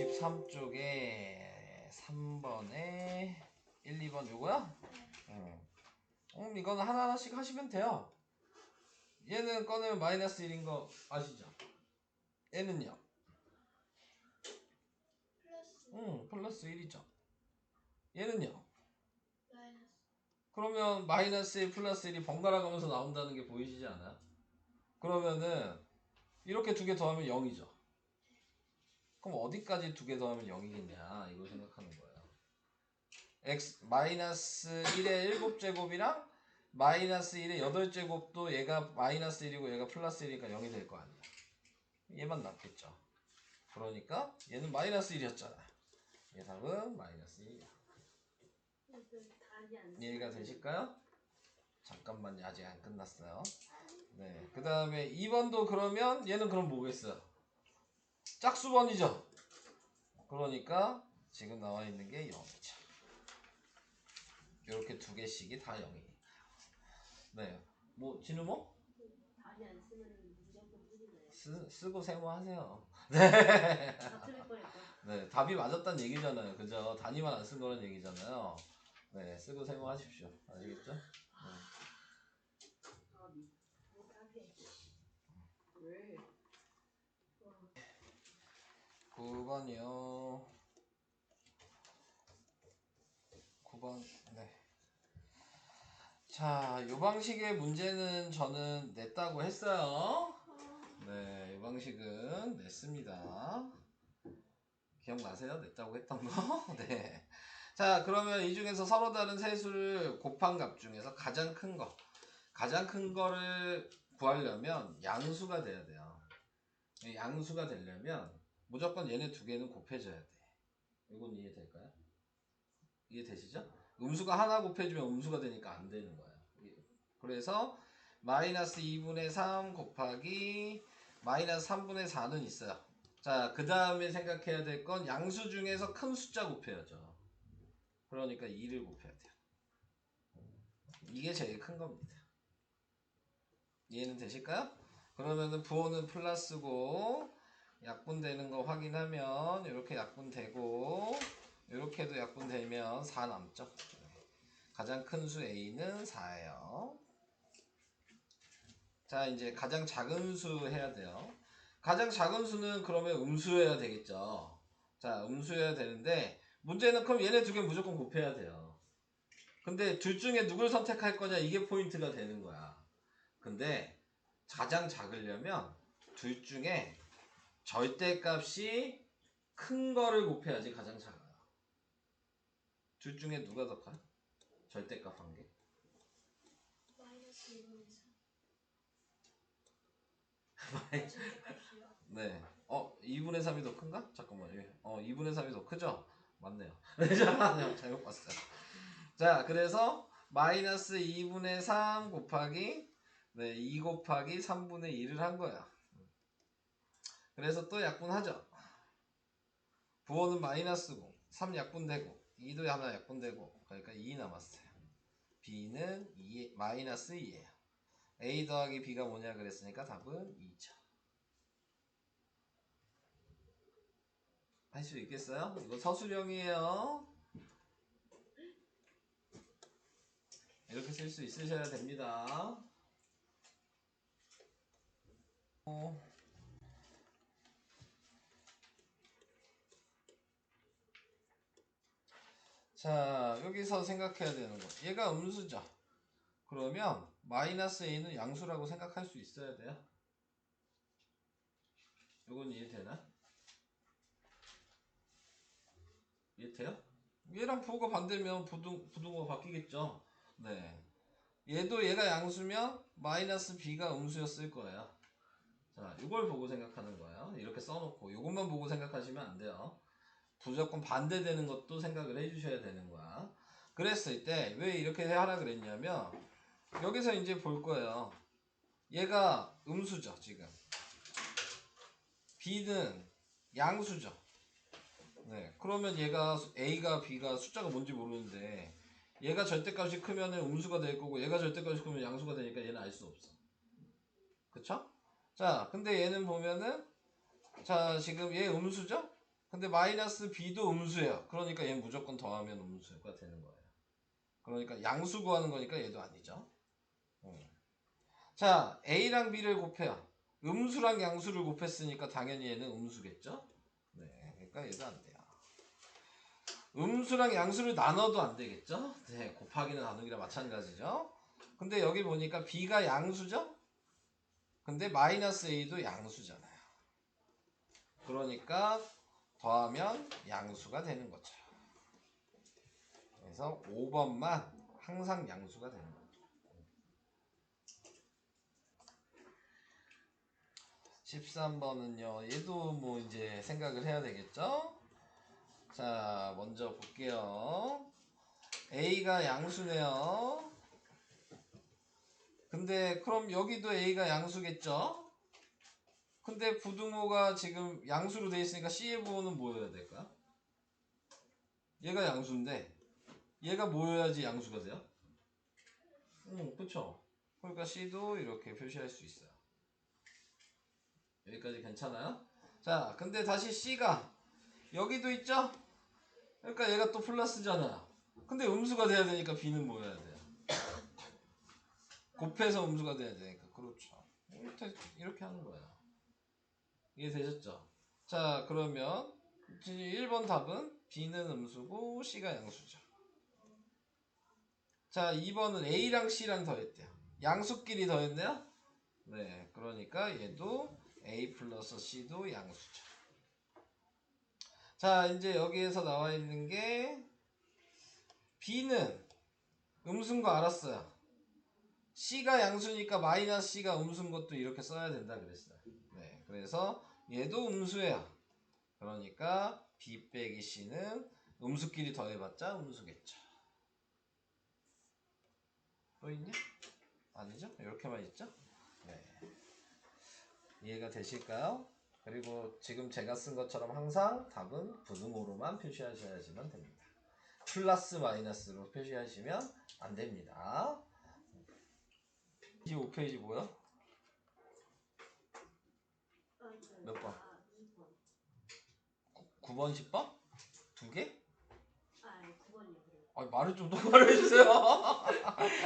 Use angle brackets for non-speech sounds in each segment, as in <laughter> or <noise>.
63쪽에 3번에 1, 2번 요거야? 응. 음, 이거는 하나하나씩 하시면 돼요. 얘는 꺼내면 마이너스 1인 거 아시죠? 얘는요? 플러스 응, 플러스 1이죠. 얘는요? 마이너스 그러면 마이너스 1 플러스 1이 번갈아 가면서 나온다는 게 보이시지 않아요? 그러면은 이렇게 두 개 더하면 0이죠. 그럼 어디까지 두 개 더하면 0이겠냐 이걸 생각하는 거예요. x 마이너스 1의 7제곱이랑 마이너스 1의 8제곱도 얘가 마이너스 1이고 얘가 플러스 1이니까 0이 될 거 아니야. 얘만 낫겠죠. 그러니까 얘는 마이너스 1이었잖아. 얘 답은 마이너스 1이야. 답이 안 이해가 되실까요? 잠깐만요. 아직 안 끝났어요. 네. 그 다음에 2번도 그러면 얘는 그럼 뭐겠어요? 짝수번이죠? 그러니까 지금 나와 있는 게 0이죠. 이렇게 두 개씩이 다 0이에요. 네. 뭐, 진우 뭐? 답이 안 쓰면 무조건 틀리네요. 쓰, 쓰고 세모하세요. <laughs> 다 틀릴 거니까. 네. 답이 맞았다는 얘기잖아요. 그죠? 단위만 안 쓴 거는 얘기잖아요. 네. 쓰고 세모하십시오. 아시겠죠? 네. 답이 못하게. 왜? 9번이요. 9번, 네. 자, 요 방식의 문제는 저는 냈다고 했어요. 네, 요 방식은 냈습니다. 기억나세요? 냈다고 했던 거? <laughs> 네. 자, 그러면 이 중에서 서로 다른 세수를 곱한 값 중에서 가장 큰 거. 가장 큰 거를 구하려면 양수가 돼야 돼요. 이 양수가 되려면 무조건 얘네 두 개는 곱해져야 돼. 이건 이해될까요? 이해되시죠? 음수가 하나 곱해주면 음수가 되니까 안 되는 거예요. 그래서 마이너스 2분의 3 곱하기 마이너스 3분의 4는 있어요. 자, 그 다음에 생각해야 될 건 양수 중에서 큰 숫자 곱해야죠. 그러니까 2를 곱해야 돼요. 이게 제일 큰 겁니다. 이해는 되실까요? 그러면은 부호는 플러스고 약분되는 거 확인하면 이렇게 약분되고 이렇게도 약분되면 4 남죠. 가장 큰 수 A는 4예요. 자 이제 가장 작은 수 해야 돼요. 가장 작은 수는 그러면 음수여야 되겠죠. 자 음수여야 되는데 문제는 그럼 얘네 두 개 무조건 곱해야 돼요. 근데 둘 중에 누굴 선택할 거냐 이게 포인트가 되는 거야. 근데 가장 작으려면 둘 중에 절대값이 큰 거를 곱해야지 가장 작아요. 둘 중에 누가 더 커요? 절대값 한 개. 마이너스 2분의 3. 네. 네. 어, 2분의 3이 더 큰가? 잠깐만요. 어, 2분의 3이 더 크죠? 맞네요. <laughs> 잠깐만요. 잘못 봤어요. 자, 그래서 마이너스 2분의 3 곱하기 네, 2 곱하기 3분의 2를 한 거야. 그래서 또 약분하죠. 부호는 마이너스고 3 약분되고 2도 하나 약분되고 그러니까 2 남았어요. b는 2, 마이너스 2예요. a 더하기 b가 뭐냐 그랬으니까 답은 2죠. 할 수 있겠어요? 이거 서술형이에요. 이렇게 쓸 수 있으셔야 됩니다. 어. 자, 여기서 생각해야 되는 거. 얘가 음수죠. 그러면 마이너스 a는 양수라고 생각할 수 있어야 돼요. 이건 이해되나? 이해돼요? 얘랑 부호가 반대면 부등, 부등호가 바뀌겠죠. 네. 얘도 얘가 양수면 마이너스 b가 음수였을 거예요. 자, 이걸 보고 생각하는 거예요. 이렇게 써놓고 이것만 보고 생각하시면 안 돼요. 무조건 반대되는 것도 생각을 해주셔야 되는 거야. 그랬을 때 왜 이렇게 하라 그랬냐면 여기서 이제 볼 거예요. 얘가 음수죠 지금. b는 양수죠. 네. 그러면 얘가 a가 b가 숫자가 뭔지 모르는데 얘가 절대값이 크면 음수가 될 거고 얘가 절대값이 크면 양수가 되니까 얘는 알 수 없어. 그쵸? 자, 근데 얘는 보면은 자 지금 얘 음수죠? 근데 마이너스 b도 음수예요. 그러니까 얘 무조건 더하면 음수가 되는 거예요. 그러니까 양수 구하는 거니까 얘도 아니죠. 음. 자, a랑 b를 곱해요. 음수랑 양수를 곱했으니까 당연히 얘는 음수겠죠? 네, 그러니까 얘도 안 돼요. 음수랑 양수를 나눠도 안 되겠죠? 네, 곱하기는 나누기랑 마찬가지죠. 근데 여기 보니까 b가 양수죠? 근데 마이너스 a도 양수잖아요. 그러니까 더하면 양수가 되는 거죠. 그래서 5번만 항상 양수가 되는 거죠. 13번은요. 얘도 뭐 이제 생각을 해야 되겠죠? 자, 먼저 볼게요. A가 양수네요. 근데 그럼 여기도 A가 양수겠죠? 근데 부등호가 지금 양수로 돼 있으니까 부호는 뭐여야 될까? 얘가 양수인데 얘가 뭐여야지 양수가 돼요? 응, 그쵸? 그러니까 C도 이렇게 표시할 수 있어요. 여기까지 괜찮아요? 자, 근데 다시 C가 여기도 있죠? 그러니까 얘가 또 플러스잖아. 근데 음수가 돼야 되니까 B는 뭐여야 돼요? 곱해서 음수가 돼야 되니까. 그렇죠. 이렇게, 이렇게 하는 거예요. 이해되셨죠? 자, 그러면 1번 답은 B는 음수고 C가 양수죠. 자, 2번은 A랑 C랑 더했대요. 양수끼리 더했네요? 네, 그러니까 얘도 A 플러스 C도 양수죠. 자, 이제 여기에서 나와 있는 게 B는 음수인 거 알았어요. C가 양수니까 마이너스 C가 음수인 것도 이렇게 써야 된다 그랬어요. 네, 그래서 얘도 음수예요. 그러니까 B 빼기 C는 음수끼리 더해봤자 음수겠죠. 또 있냐? 아니죠? 이렇게만 있죠? 네. 이해가 되실까요? 그리고 지금 제가 쓴 것처럼 항상 답은 부등호로만 표시하셔야지만 됩니다. 플러스 마이너스로 표시하시면 안 됩니다. 25페이지 뭐야? 몇 번? 9번, 10번? 두 개? 아, 9번이요. 그래요. 아 말을 좀 똑바로 <laughs> 해주세요.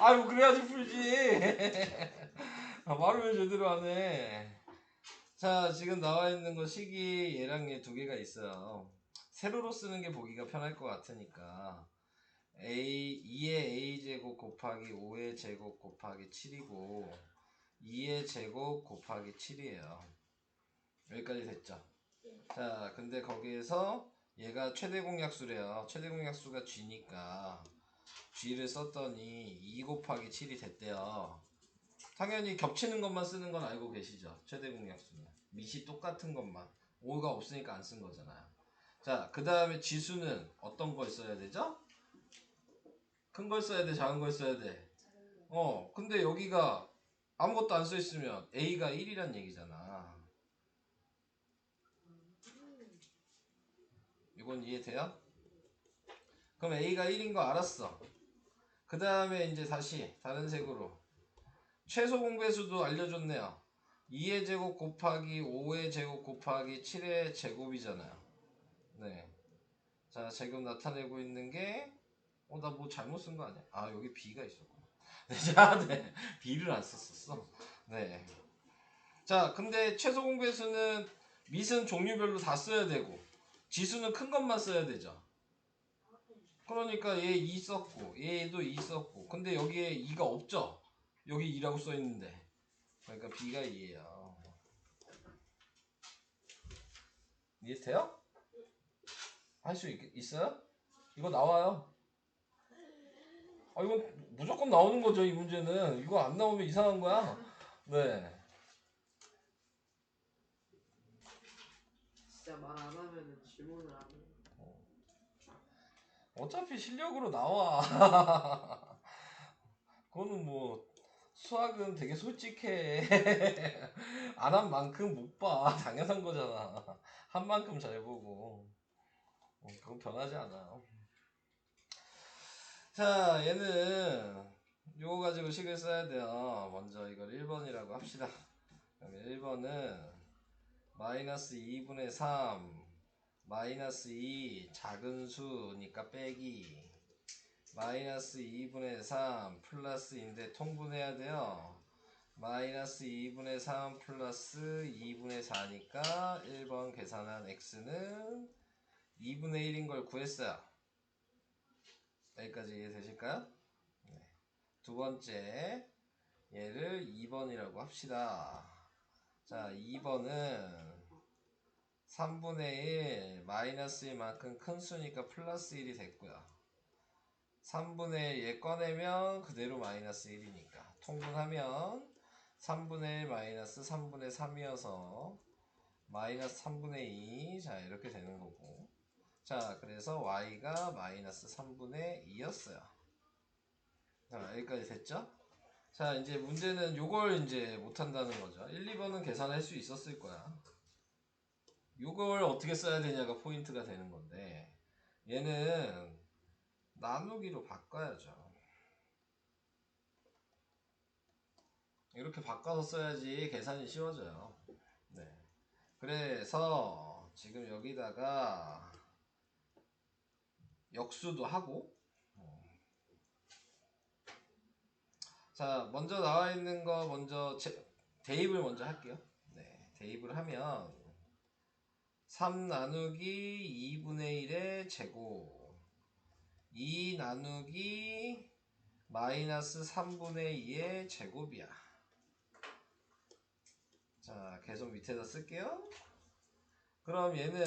아유 그래야지 풀지. 아, 말을 왜 제대로 안 해? 자 지금 나와 있는 거 식이 얘랑 얘 두 개가 있어요. 세로로 쓰는 게 보기가 편할 것 같으니까 a 2의 a 제곱 곱하기 5의 제곱 곱하기 7이고 2의 제곱 곱하기 7이에요. 여기까지 됐죠? 자 근데 거기에서 얘가 최대 공약수래요. 최대 공약수가 G니까 G를 썼더니 2 곱하기 7이 됐대요. 당연히 겹치는 것만 쓰는 건 알고 계시죠? 최대 공약수는. 밑이 똑같은 것만. 5가 없으니까 안 쓴 거잖아요. 자, 그 다음에 지수는 어떤 걸 써야 되죠? 큰 걸 써야 돼? 작은 걸 써야 돼? 어, 근데 여기가 아무것도 안 써 있으면 A가 1이란 얘기잖아. 이건 이해돼요? 그럼 A가 1인 거 알았어. 그 다음에 이제 다시 다른 색으로 최소 공배수도 알려줬네요. 2의 제곱 곱하기 5의 제곱 곱하기 7의 제곱이잖아요. 네. 자, 지금 나타내고 있는 게, 어, 나 뭐 잘못 쓴 거 아니야? 아, 여기 B가 있었구나. <laughs> 네, 자, 네. B를 안 썼었어. 네. 자, 근데 최소 공배수는 밑은 종류별로 다 써야 되고, 지수는 큰 것만 써야 되죠. 그러니까 얘 2 썼고 얘도 2 썼고. 근데 여기에 2가 없죠? 여기 2라고 써 있는데. 그러니까 B가 2예요. 이해돼요? 할 수 있어요? 이거 나와요? 아 이건 무조건 나오는 거죠 이 문제는. 이거 안 나오면 이상한 거야. 네. 진짜 말 안 하면은 질문을 안 해. 어차피 실력으로 나와. <laughs> 그거는 뭐 수학은 되게 솔직해. <laughs> 안 한 만큼 못 봐. <laughs> 당연한 거잖아. 한 만큼 잘 보고. 어, 그건 변하지 않아. 자, 얘는 요거 가지고 식을 써야 돼요. 먼저 이걸 1번이라고 합시다. 그러면 1번은 마이너스 2분의 3 마이너스 2 작은 수니까 빼기 마이너스 2분의 3 플러스인데 통분해야 돼요 마이너스 2분의 3 플러스 2분의 4니까 1번 계산한 x는 2분의 1인 걸 구했어요 여기까지 이해되실까요? 네. 두 번째 얘를 2번이라고 합시다 자 2번은 3분의 1 마이너스 1만큼 큰 수니까 플러스 1이 됐고요 3분의 1얘 꺼내면 그대로 마이너스 1이니까. 통분하면 3분의 1 마이너스 3분의 3이어서 마이너스 3분의 2 자 이렇게 되는 거고. 자 그래서 y가 마이너스 3분의 2였어요. 자 여기까지 됐죠? 자 이제 문제는 요걸 이제 못한다는 거죠. 1, 2번은 계산할 수 있었을 거야 요걸 어떻게 써야 되냐가 포인트가 되는 건데 얘는 나누기로 바꿔야죠 이렇게 바꿔서 써야지 계산이 쉬워져요 네. 그래서 지금 여기다가 역수도 하고 어. 자 먼저 나와 있는 거 먼저 제- 대입을 먼저 할게요 네, 대입을 하면 3 나누기 2분의 1의 제곱. 2 나누기 마이너스 3분의 2의 제곱이야. 자 계속 밑에다 쓸게요. 그럼 얘는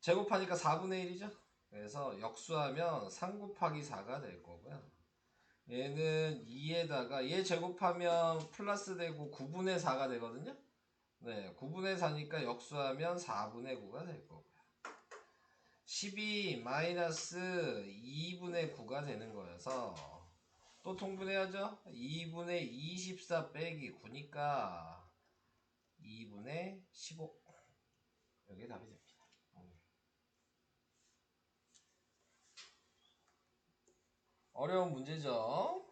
제곱하니까 4분의 1이죠. 그래서 역수하면 3 곱하기 4가 될 거고요. 얘는 2에다가 얘 제곱하면 플러스 되고 9분의 4가 되거든요 네, 9분의 4니까 역수하면 4분의 9가 될 거고요. 12 마이너스 2분의 9가 되는 거여서 또 통분해야죠. 2분의 24 빼기 9니까 2분의 15 여기 답이 됩니다. 음. 어려운 문제죠.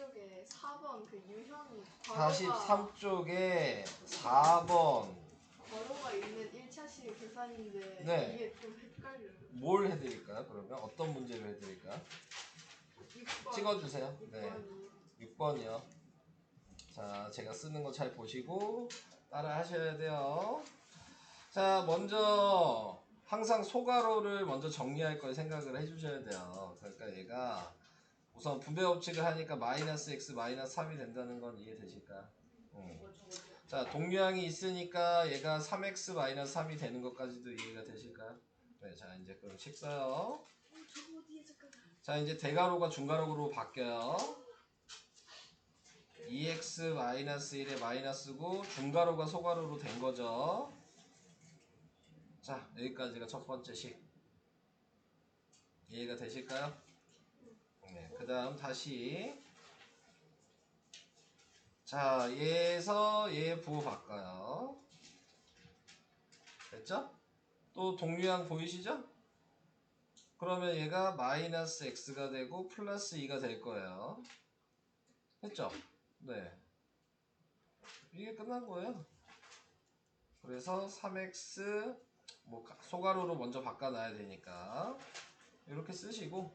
삼쪽에 4번 그 유형이 괄호가 43쪽에 4번 괄호가 있는 1차식 계산인데 네. 이게 좀 헷갈려요. 뭘 해드릴까요? 그러면 어떤 문제를 해드릴까요? 6번. 찍어주세요. 네. 6번이요. 자, 제가 쓰는 거 잘 보시고 따라 하셔야 돼요. 자, 먼저 항상 소괄호를 먼저 정리할 걸 생각을 해주셔야 돼요. 그러니까 얘가 우선 분배 법칙을 하니까 마이너스 x 마이너스 3이 된다는 건 이해되실까요? 음. 자, 동류항이 있으니까 얘가 3x 마이너스 3이 되는 것까지도 이해가 되실까요? 네, 자, 이제 그럼 책 써요. 자, 이제 대괄호가 중괄호로 바뀌어요. 2x 마이너스 1의 마이너스고 중괄호가 소괄호로 된 거죠. 자, 여기까지가 첫 번째 식. 이해가 되실까요? 네, 그 다음 다시. 자, 얘에서 얘 부호 바꿔요. 됐죠? 또 동류항 보이시죠? 그러면 얘가 마이너스 x가 되고 플러스 2가 될 거예요. 했죠? 네. 이게 끝난 거예요. 그래서 3x 뭐 가- 소괄호로 먼저 바꿔놔야 되니까 이렇게 쓰시고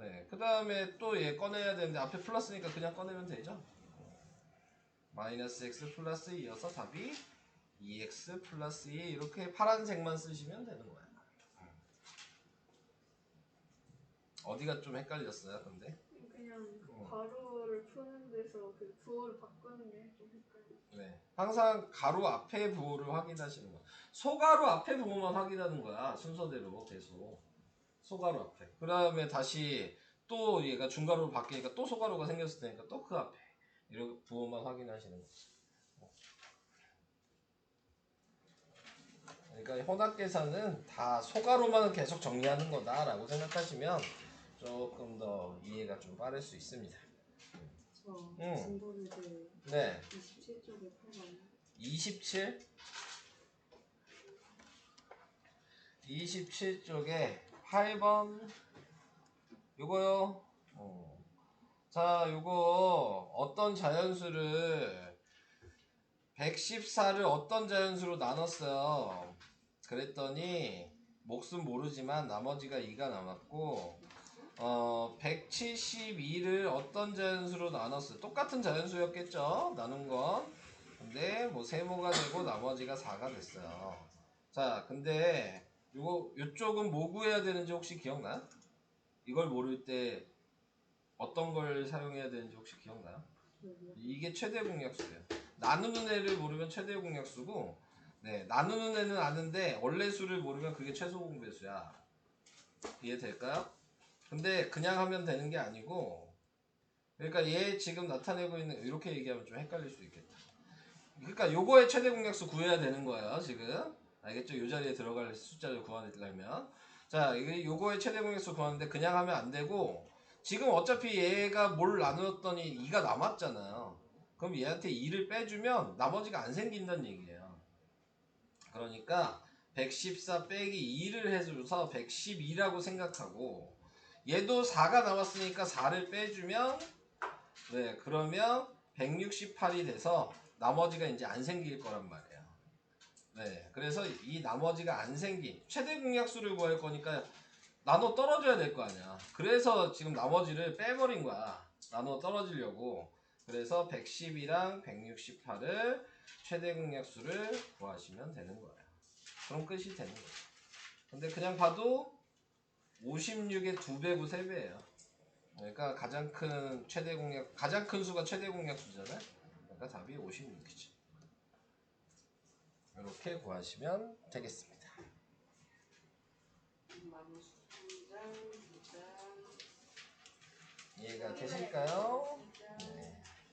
네. 그 다음에 또 얘 꺼내야 되는데 앞에 플러스니까 그냥 꺼내면 되죠. 마이너스 x 플러스 2여서 답이 2x 플러스 2 이렇게 파란색만 쓰시면 되는 거예요. 어디가 좀 헷갈렸어요, 근데? 그냥 그 어. 괄호를 푸는 데서 그 부호를 바꾸는 게 좀 헷갈려요. 네. 항상 가로 앞에 부호를 확인하시는 거야. 소가로 앞에 부호만 확인하는 거야. 순서대로 계속. 소가로 앞에. 그 다음에 다시 또 얘가 중가로로 바뀌니까 또 소가로가 생겼을 테니까 또 그 앞에. 이렇게 부호만 확인하시는 거지. 그러니까 혼합 계산은 다 소가로만 계속 정리하는 거다라고 생각하시면 조금 더 이해가 좀 빠를 수 있습니다. 저 응. 진보리들 네. 27쪽에 8번 27 27쪽에 8번 요거요 어. 자 요거 어떤 자연수를 114를 어떤 자연수로 나눴어요? 그랬더니 목숨 모르지만 나머지가 2가 남았고 어 172를 어떤 자연수로 나눴어요? 똑같은 자연수였겠죠? 나눈 건. 근데 뭐 세모가 되고 나머지가 4가 됐어요. 자, 근데 요거 요쪽은 뭐 구해야 되는지 혹시 기억나요? 이걸 모를 때 어떤 걸 사용해야 되는지 혹시? 여기요. 이게 최대 공약수예요. 나누는 애를 모르면 최대 공약수고, 네 나누는 애는 아는데 원래 수를 모르면 그게 최소 공배수야. 이해될까요? 근데 그냥 하면 되는 게 아니고, 그러니까 얘 지금 나타내고 있는 이렇게 얘기하면 좀 헷갈릴 수 있겠다. 그러니까 요거의 최대 공약수 구해야 되는 거예요 지금. 알겠죠? 요 자리에 들어갈 숫자를 구하려면. 자, 이게 요거의 최대 공약수 구하는데 그냥 하면 안 되고, 지금 어차피 얘가 뭘 나누었더니 2가 남았잖아요. 그럼 얘한테 2를 빼주면 나머지가 안 생긴다는 얘기예요. 그러니까 114 빼기 2를 해줘서 112라고 생각하고 얘도 4가 남았으니까 4를 빼주면 네 그러면 168이 돼서 나머지가 이제 안 생길 거란 말이에요. 네 그래서 이 나머지가 안 생긴 최대 공약수를 구할 거니까 나눠 떨어져야 될 거 아니야. 그래서 지금 나머지를 빼버린 거야. 나눠 떨어지려고. 그래서 110이랑 168을 최대 공약수를 구하시면 되는 거예요. 그럼 끝이 되는 거예요. 근데 그냥 봐도 56의 2배고 3배예요. 그러니까 가장 큰 최대 공약, 가장 큰 수가 최대 공약수잖아요. 그러니까 답이 56이죠. 이렇게 구하시면 되겠습니다. 이해가 되실까요? 네.